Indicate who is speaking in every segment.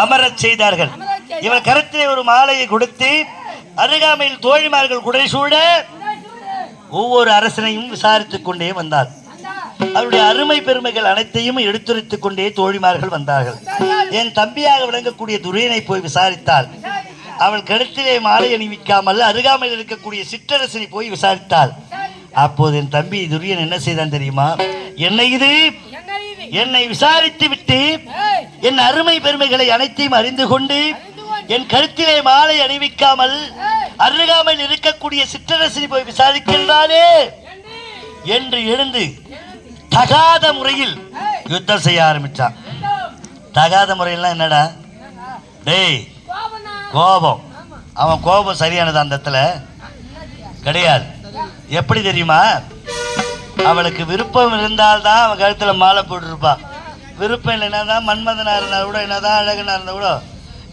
Speaker 1: அமரச் செய்தார்கள். இவர் கருத்திலே ஒரு மாலையை கொடுத்து அருகாமையில் தோழிமார்கள் குடைசூட ஒவ்வொரு அரசனையும் விசாரித்துக் கொண்டே வந்தார். அவருடைய அருமை பெருமைகள் அனைத்தையும் எடுத்துரைத்துக் கொண்டே தோழிமார்கள் வந்தார்கள். என் தம்பியாக விளங்கக்கூடிய துரியனை போய் விசாரித்தாள் அவள் கழுத்திலே மாலை அணிவிக்காமல் அருகாமையில் இருக்கக்கூடிய சிற்றரசனை போய் விசாரித்தாள். அப்போது என் தம்பி துரியன் என்ன செய்தான் தெரியுமா? என்னை இது
Speaker 2: என்ன இது
Speaker 1: என்னை விசாரித்து
Speaker 2: ஏய்,
Speaker 1: என் அருமை பெருமைகளை அனைத்தையும் அறிந்து கொண்டு. என் கழுத்திலே மாலை அணிவிக்காமல்
Speaker 2: ஏய்,
Speaker 1: அருகாமையில் இருக்கக்கூடிய சிற்றரசனை போய் விசாரிக்கின்றானே
Speaker 2: என்று
Speaker 1: எழுந்து தகாத முறையில் யுத்தம் செய்ய ஆரம்பிச்சான். தகாத முறையெல்லாம் என்னடா? டேய் கோபம். அவன் கோபம் சரியானது அந்த இடத்துல. கிடையாது. எப்படி தெரியுமா? அவளுக்கு விருப்பம் இருந்தால்தான் அவன் கழுத்தில் மாலை போட்டிருப்பான். விருப்பம் இல்லைன்னா தான் மன்மதனாக இருந்தால் கூட என்னதான் அழகனாக இருந்தால் கூட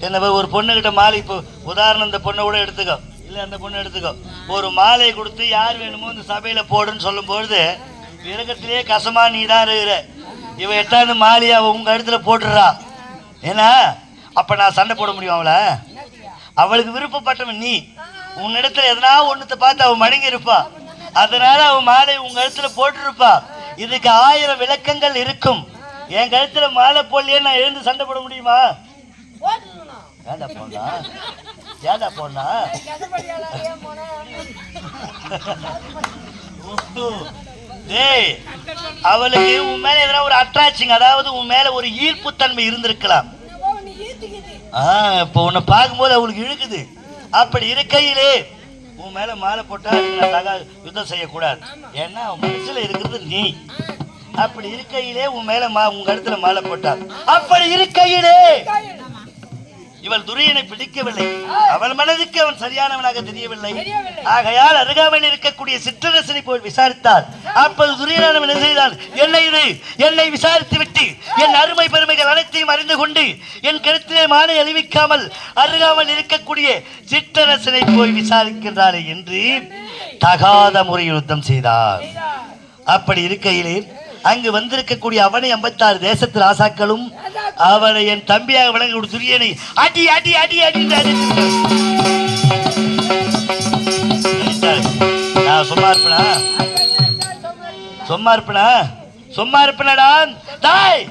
Speaker 1: என்ன ஒரு பொண்ணுக்கிட்ட மாலை இப்போ உதாரணம் இந்த பொண்ணை கூட எடுத்துக்கோ. இல்லை அந்த பொண்ணு எடுத்துக்கோ. ஒரு மாலையை கொடுத்து யார் வேணுமோ இந்த சபையில் போடுன்னு சொல்லும்பொழுது விரகத்திலே கசமா நீ தான் இருக்கிற. இவன் எட்டாவது மாலையை அவன் உங்கள் இடத்துல போட்டுடுறா. ஏன்னா அப்போ நான் சண்டை போட முடியும் அவளை. அவளுக்கு விருப்பப்பட்டவன் நீ. உன்னிடத்துல எதனா ஒன்றத்தை பார்த்து அவன் மடங்கி இருப்பா அதனால அவன் மாலை உங்கள் இடத்துல போட்டிருப்பா. இதுக்கு ஆயிரம் விளக்கங்கள் இருக்கும். என் கழுத்துல மாலை போடலையே நான் எழுந்து சண்டை போட முடியுமா? ஏண்டா போனா ஏண்டா போனா டேய் அவளுக்கு உன் மேல எதனா ஒரு அட்ராக்ஷன் அதாவது உன் மேல ஒரு ஈர்ப்புத்தன்மை இருந்திருக்கலாம். இப்போ உன்னை பார்க்கும்போது அவளுக்கு இழுக்குது. அப்படி இருக்கையிலே உன் மேல மாலை போட்டா தகா யுத்தம் செய்யக்கூடாது. ஏன்னா அவன் மனசுல இருக்கிறது நீ. அப்படி இருக்கையிலே உன் மேல உங்க இடத்துல மாலை போட்டாள் அப்படி இருக்கையிலே இவள் துரியனை பிடிக்கவில்லை. அவள் மனதுக்கு அவன் சரியானவனாக தெரியவில்லை. ஆகையால் அருகாமையில் இருக்கக்கூடிய சிற்றரசனை போய் விசாரித்தார். அப்போது துரியனானவன் என்ன செய்தான் என்னை இது என்னை விசாரித்து விட்டு என் அருமை பெருமைகள் அனைத்தையும் அறிந்து கொண்டு என் கருத்திலே மாலை அழிவிக்காமல் அருகாமல் இருக்கக்கூடிய சிற்றரசனை போய் விசாரிக்கின்றாரே என்று தகாத முறையில் யுத்தம் செய்தார். அப்படி இருக்கையிலே அங்கு வந்திருக்கக்கூடிய அவனை ஐம்பத்தாறு தேசத்து ராசாக்களும் அவனை என் தம்பியாக விளங்க ஒரு துரியனை. அடி அடி அடி அடி. நான் சும்மா இருப்பனா? சும்மா இருப்பனா? சும்மா இருப்பனடா. தாய்!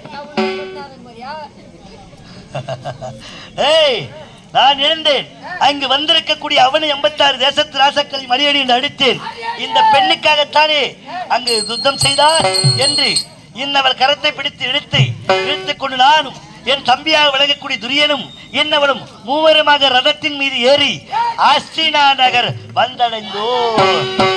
Speaker 1: ஏய் நான் இருந்தேன் அங்கு வந்திருக்கக்கூடிய அவனு எண்பத்தாறு தேசத்து ராசக்களை மறியடி அடித்தேன். இந்த பெண்ணுக்காகத்தானே அங்கு யுத்தம் செய்தார் என்று இன்னவள் கரத்தை பிடித்து இழுத்து இழுத்துக் கொண்டு நானும் என் தம்பியாக விளங்கக்கூடிய துரியனும் என்னவளும் மூவருமாக ரதத்தின் மீது ஏறி அஸ்தினா நகர் வந்தடைந்தோம்.